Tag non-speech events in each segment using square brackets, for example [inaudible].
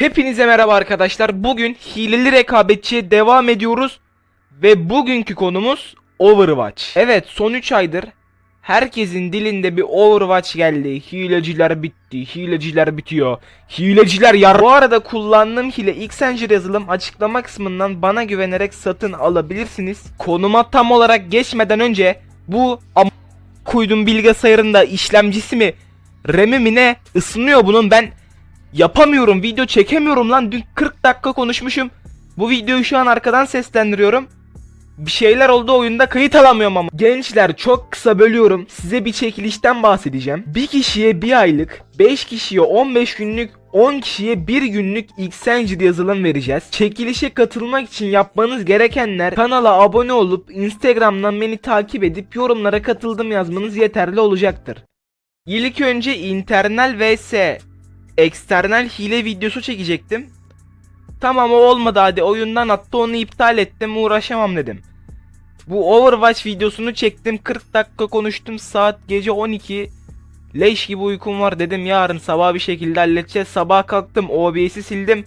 Hepinize merhaba arkadaşlar. Bugün hileli rekabetçiye devam ediyoruz. Ve bugünkü konumuz Overwatch. Evet son 3 aydır herkesin dilinde bir Overwatch geldi. Hileciler bitti. Hileciler bitiyor. Hileciler yar. Bu arada kullandığım hile Xenger yazılım açıklama kısmından bana güvenerek satın alabilirsiniz. Konuma tam olarak geçmeden önce bu am koydum bilgisayarında işlemcisi mi RAM'i mi ne ısınıyor bunun ben Yapamıyorum video çekemiyorum lan dün 40 dakika konuşmuşum. Bu videoyu şu an arkadan seslendiriyorum. Bir şeyler oldu oyunda kayıt alamıyorum ama. Gençler çok kısa bölüyorum. Size bir çekilişten bahsedeceğim. Bir kişiye bir aylık, 5 kişiye 15 günlük, 10 kişiye 1 günlük Xanged yazılım vereceğiz. Çekilişe katılmak için yapmanız gerekenler kanala abone olup Instagram'dan beni takip edip yorumlara katıldım yazmanız yeterli olacaktır. İlk önce internal vs eksternal hile videosu çekecektim. Tamam o olmadı hadi oyundan attı onu iptal ettim uğraşamam dedim. Bu Overwatch videosunu çektim 40 dakika konuştum saat gece 12 Leş gibi uykum var dedim yarın sabah bir şekilde halledeceğiz sabah kalktım OBS'i sildim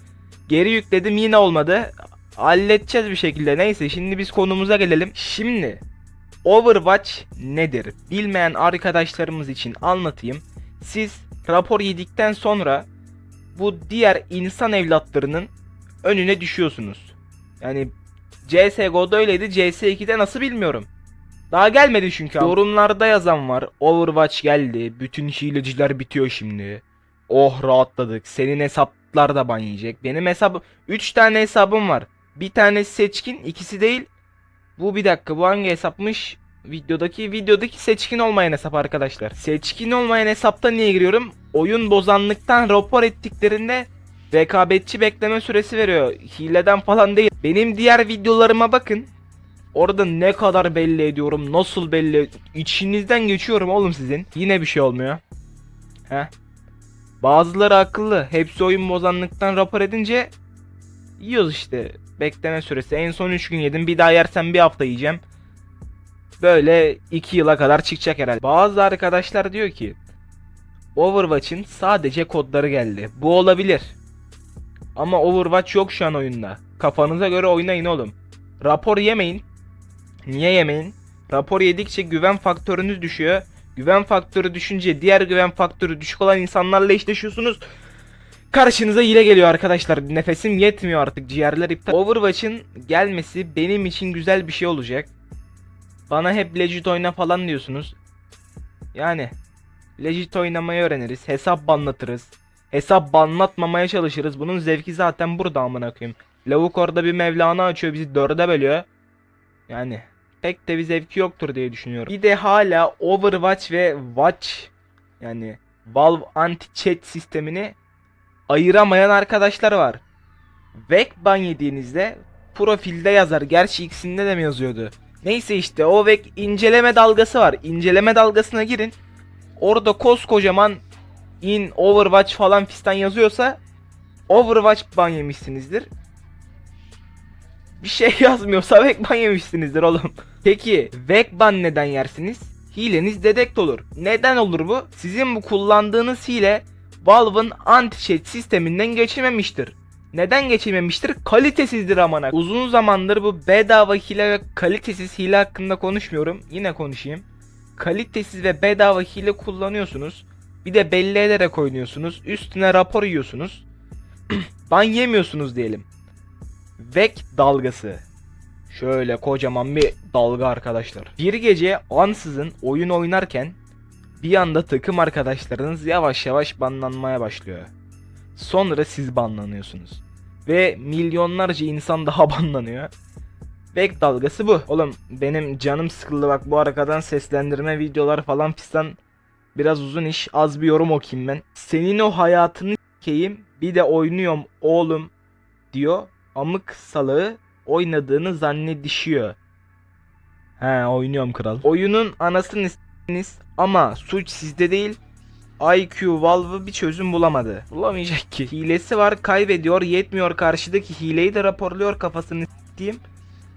Geri yükledim yine olmadı Halledeceğiz bir şekilde neyse şimdi biz konumuza gelelim Şimdi Overwatch nedir? Bilmeyen arkadaşlarımız için anlatayım Siz rapor yedikten sonra bu diğer insan evlatlarının önüne düşüyorsunuz. Yani CSGO'da öyleydi. CS2'de nasıl bilmiyorum. Daha gelmedi çünkü. Yorumlarda yazan var. Overwatch geldi. Bütün hileciler bitiyor şimdi. Oh rahatladık. Senin hesaplar da ban yiyecek. Benim hesabım 3 tane hesabım var. Bir tanesi seçkin, ikisi değil. Bu bir dakika. Bu hangi hesapmış? Videodaki videodaki seçkin olmayan hesap arkadaşlar. Seçkin olmayan hesapta niye giriyorum? Oyun bozanlıktan rapor ettiklerinde rekabetçi bekleme süresi veriyor. Hileden falan değil. Benim diğer videolarıma bakın. Orada ne kadar belli ediyorum, nasıl belli içinizden geçiyorum oğlum sizin. Yine bir şey olmuyor. He. Bazıları akıllı. Hepsi oyun bozanlıktan rapor edince yiyoruz işte. Bekleme süresi. En son 3 gün yedim. Bir daha yersem bir hafta yiyeceğim böyle 2 yıla kadar çıkacak herhalde. Bazı arkadaşlar diyor ki Overwatch'ın sadece kodları geldi. Bu olabilir. Ama Overwatch yok şu an oyunda. Kafanıza göre oynayın oğlum. Rapor yemeyin. Niye yemeyin? Rapor yedikçe güven faktörünüz düşüyor. Güven faktörü düşünce diğer güven faktörü düşük olan insanlarla eşleşiyorsunuz. Karşınıza hile geliyor arkadaşlar. Nefesim yetmiyor artık. Ciğerler iptal. Overwatch'ın gelmesi benim için güzel bir şey olacak. Bana hep legit oyna falan diyorsunuz. Yani legit oynamayı öğreniriz. Hesap banlatırız. Hesap banlatmamaya çalışırız. Bunun zevki zaten burada amına koyayım. Lavuk orada bir Mevlana açıyor bizi dörde bölüyor. Yani pek de bir zevki yoktur diye düşünüyorum. Bir de hala Overwatch ve Watch yani Valve anti-cheat sistemini ayıramayan arkadaşlar var. Vek ban yediğinizde profilde yazar. Gerçi ikisinde de mi yazıyordu? Neyse işte o ve inceleme dalgası var. İnceleme dalgasına girin. Orada koskocaman in Overwatch falan fistan yazıyorsa Overwatch ban yemişsinizdir. Bir şey [laughs] yazmıyorsa Vek ban yemişsinizdir oğlum. Peki Vek ban neden yersiniz? Hileniz dedekt olur. Neden olur bu? Sizin bu kullandığınız hile Valve'ın anti-cheat sisteminden geçirmemiştir. Neden geçilmemiştir? Kalitesizdir amana. Uzun zamandır bu bedava hile ve kalitesiz hile hakkında konuşmuyorum. Yine konuşayım. Kalitesiz ve bedava hile kullanıyorsunuz. Bir de belli ederek oynuyorsunuz. Üstüne rapor yiyorsunuz. [clears throat] Ban yemiyorsunuz diyelim. Vek dalgası. Şöyle kocaman bir dalga arkadaşlar. Bir gece ansızın oyun oynarken bir anda takım arkadaşlarınız yavaş yavaş banlanmaya başlıyor. Sonra siz banlanıyorsunuz. Ve milyonlarca insan daha [laughs] banlanıyor. Vek dalgası bu. Oğlum benim canım sıkıldı bak bu arkadan seslendirme videolar falan fistan biraz uzun iş. Az bir yorum okuyayım ben. Senin o hayatını s**eyim bir de oynuyorum oğlum diyor. Amık salığı oynadığını zannedişiyor. He oynuyorum kral. Oyunun anasını ama suç sizde değil IQ Valve bir çözüm bulamadı. Bulamayacak ki. Hilesi var kaybediyor yetmiyor karşıdaki hileyi de raporluyor kafasını s**tiyim.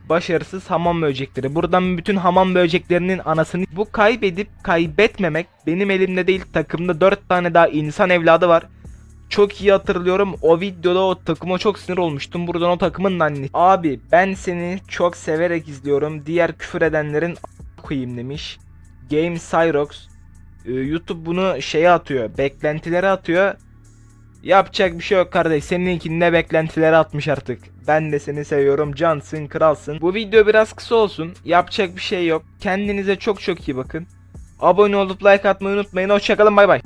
Başarısız hamam böcekleri. Buradan bütün hamam böceklerinin anasını... Bu kaybedip kaybetmemek benim elimde değil takımda 4 tane daha insan evladı var. Çok iyi hatırlıyorum. O videoda o takıma çok sinir olmuştum. Buradan o takımın annesi. Abi ben seni çok severek izliyorum. Diğer küfür edenlerin a- demiş. Game Cyrox. Ee, YouTube bunu şeye atıyor. Beklentilere atıyor. Yapacak bir şey yok kardeş. Seninkinde beklentilere atmış artık. Ben de seni seviyorum. Cansın, kralsın. Bu video biraz kısa olsun. Yapacak bir şey yok. Kendinize çok çok iyi bakın. Abone olup like atmayı unutmayın. Hoşçakalın bay bay.